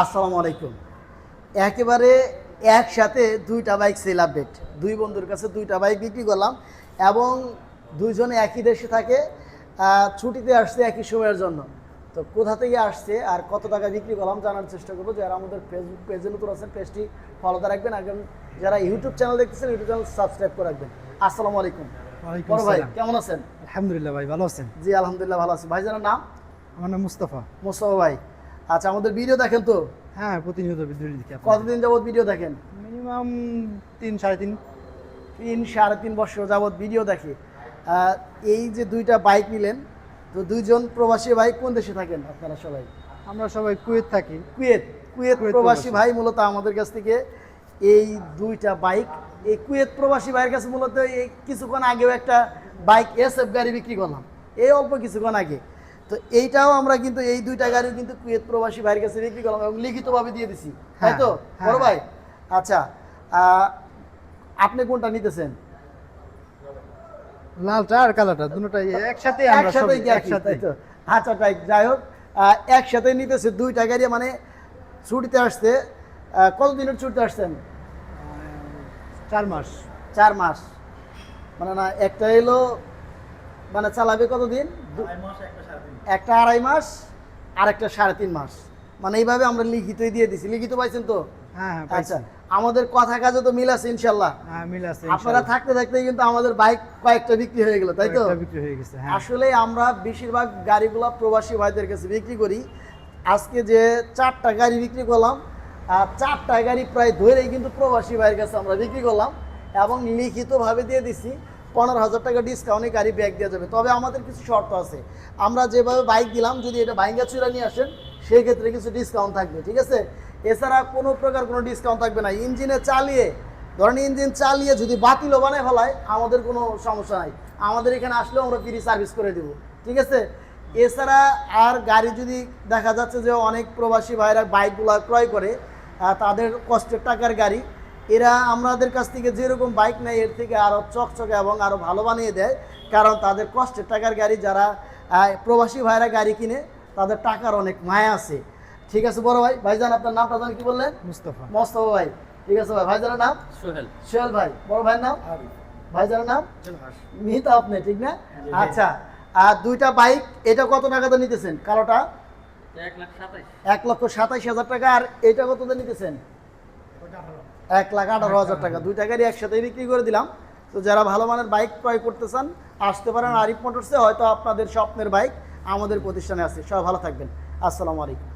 আসসালামু আলাইকুম। একেবারে একসাথে দুইটা বাইক সেল আপডেট দুই বন্ধুর কাছে দুইটা বাইক বিক্রি করলাম এবং দুইজনে একই দেশে থাকে ছুটিতে আসছে একই সময়ের জন্য। তো কোথা থেকে আসছে আর কত টাকা বিক্রি করলাম জানার চেষ্টা করব। যারা আমাদের ফেসবুক পেজে নতুন আছেন পেজটি ফলোতে রাখবেন। এবং যারা ইউটিউব চ্যানেল দেখতেছেন ইউটিউব চ্যানেল সাবস্ক্রাইব করে রাখবেন। আসসালামু আলাইকুম। ভাই কেমন আছেন? আলহামদুলিল্লাহ ভাই ভালো আছেন? জি আলহামদুলিল্লাহ ভালো আছি। ভাইজানের নাম? আমার নাম মুস্তাফা। মোস্তফা ভাই আচ্ছা আমাদের ভিডিও দেখেন তো। হ্যাঁ প্রতিনিয়ত বিদ্যুৎ দেখি কতদিন যাবত ভিডিও দেখেন? মিনিমাম তিন সাড়ে তিন। তিন সাড়ে তিন বছর যাবত ভিডিও দেখে। এই যে দুইটা বাইক নিলেন তো দুইজন প্রবাসী ভাই কোন দেশে থাকেন আপনারা সবাই? আমরা সবাই কুয়েত থাকি। কুয়েত কুয়েত প্রবাসী। ভাই মূলত আমাদের কাছ থেকে এই দুইটা বাইক এই কুয়েত প্রবাসী ভাইয়ের কাছে মূলত এই কিছুক্ষণ আগেও একটা বাইক এসএফ গাড়ি বিক্রি করলাম। এই অল্প কিছুক্ষণ আগে। তো এইটাও আমরা কিন্তু এই দুইটা গাড়ি কিন্তু কুয়েত প্রবাসী ভাইয়ের কাছে বিক্রি করলাম এবং লিখিতভাবে দিয়ে দিছি। তাই তো? হ্যাঁ, বড় হ্যাঁ। ভাই আচ্ছা আপনি কোনটা নিতেছেন? লালটা আর কালাটা দুটোটাই একসাথে আমরা একসাথে একসাথে আচ্ছা তাই যাই হোক একসাথে নিতেছে দুইটা গাড়ি মানে ছুটিতে আসছে। আহ, কতদিনের ছুটিতে আসছেন? চার মাস। চার মাস। মানে না একটা এলো মানে চালাবে কতদিন? একটা আড়াই মাস আর একটা সাড়ে তিন মাস। মানে এইভাবে আমরা লিখিতই দিয়ে দিছি। লিখিত পাইছেন তো? হ্যাঁ হ্যাঁ আচ্ছা আমাদের কথা কাজে তো মিল আছে ইনশাল্লাহ। হ্যাঁ মিল আছে আপনারা থাকতে থাকতে কিন্তু আমাদের বাইক কয়েকটা বিক্রি হয়ে গেল তাই তো? বিক্রি হয়ে গেছে হ্যাঁ। আসলে আমরা বেশিরভাগ গাড়িগুলো প্রবাসী ভাইদের কাছে বিক্রি করি। আজকে যে চারটা গাড়ি বিক্রি করলাম আর চারটা গাড়ি প্রায় ধরেই কিন্তু প্রবাসী ভাইয়ের কাছে আমরা বিক্রি করলাম এবং লিখিতভাবে দিয়ে দিছি। পনেরো হাজার টাকা ডিসকাউন্টে গাড়ি ব্যাগ দেওয়া যাবে। তবে আমাদের কিছু শর্ত আছে। আমরা যেভাবে বাইক দিলাম, যদি এটা ভাইঙ্গা চুরা নিয়ে আসেন সেই ক্ষেত্রে কিছু ডিসকাউন্ট থাকবে, ঠিক আছে? এছাড়া কোনো প্রকার কোনো ডিসকাউন্ট থাকবে না। ইঞ্জিনে চালিয়ে, ধরেন ইঞ্জিন চালিয়ে যদি বাতিলও বানায় ফেলায়, আমাদের কোনো সমস্যা নাই। আমাদের এখানে আসলেও আমরা ফ্রি সার্ভিস করে দেবো, ঠিক আছে? এছাড়া আর গাড়ি যদি দেখা যাচ্ছে যে অনেক প্রবাসী ভাইরা বাইকগুলো ক্রয় করে তাদের কষ্টের টাকার গাড়ি এরা আমাদের কাছ থেকে যেরকম বাইক নেয় এর থেকে আরও চকচকে এবং আরও ভালো বানিয়ে দেয়। কারণ তাদের কষ্টের টাকার গাড়ি যারা প্রবাসী ভাইরা গাড়ি কিনে তাদের টাকার অনেক মায়া আছে। ঠিক আছে বড় ভাই? ভাইজান আপনার নামটা জানেন কি বললেন? মুস্তফা। মোস্তফা ভাই। ঠিক আছে ভাই ভাইজানের নাম? সোহেল। সোহেল ভাই। বড় ভাইয়ের নাম? ভাইজানের নাম? মিহিত আপনি ঠিক না? আচ্ছা আর দুইটা বাইক এটা কত টাকাতে নিতেছেন? কালোটা? এক লাখ সাতাইশ। এক লক্ষ সাতাইশ হাজার টাকা আর এটা কত নিতেছেন? এক লাখ আঠারো হাজার টাকা। দুই টাকারই একসাথে বিক্রি করে দিলাম। তো যারা ভালো মানের বাইক ক্রয় করতে চান, আসতে পারেন আরিফ মোটরসে, হয়তো আপনাদের স্বপ্নের বাইক আমাদের প্রতিষ্ঠানে আছে। সবাই ভালো থাকবেন। আসসালামু আলাইকুম।